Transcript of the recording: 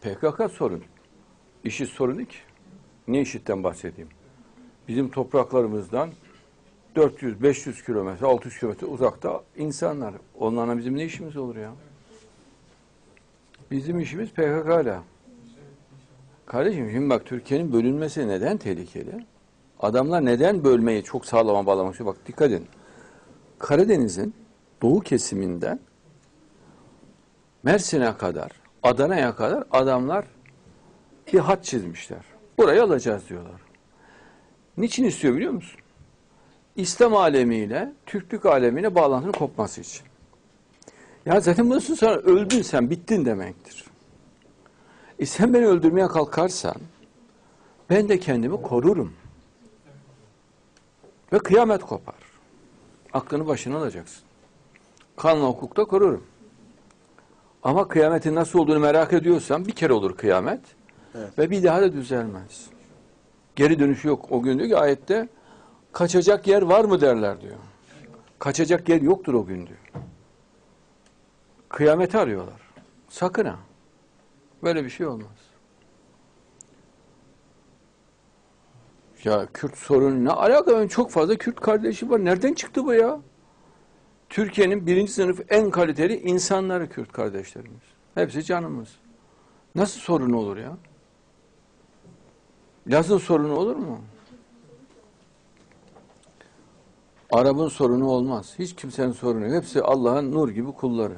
PKK sorun. IŞİD sorun değil ki. Ne IŞİD'den bahsedeyim? Bizim topraklarımızdan 400-500 kilometre, 600 kilometre uzakta insanlar. Onlarla bizim ne işimiz olur ya? Bizim işimiz PKK'la. Kardeşim şimdi bak Türkiye'nin bölünmesi neden tehlikeli? Adamlar neden bölmeyi çok sağlama bağlamak istiyor? Bak dikkat edin. Karadeniz'in doğu kesiminden Mersin'e kadar, Adana'ya kadar adamlar bir hat çizmişler. Burayı alacağız diyorlar. Niçin istiyor biliyor musun? İslam alemiyle Türklük alemine bağlantının kopması için. Ya zaten bundan sonra öldün sen, bittin demektir. E sen beni öldürmeye kalkarsan ben de kendimi korurum. Ve kıyamet kopar. Aklını başına alacaksın. Kanla hukukta korurum. Ama kıyametin nasıl olduğunu merak ediyorsan bir kere olur kıyamet Evet. ve bir daha da düzelmez. Geri dönüşü yok. O gün diyor ki ayette kaçacak yer var mı derler diyor. Kaçacak yer yoktur o gün diyor. Kıyameti arıyorlar. Sakın ha. Böyle bir şey olmaz. Ya Kürt sorunu ne alaka? Benim çok fazla Kürt kardeşim var. Nereden çıktı bu ya? Türkiye'nin birinci sınıf en kaliteli insanları Kürt kardeşlerimiz. Hepsi canımız. Nasıl sorun olur ya? Laz'ın sorunu olur mu? Arap'ın sorunu olmaz. Hiç kimsenin sorunu yok. Hepsi Allah'ın nur gibi kulları.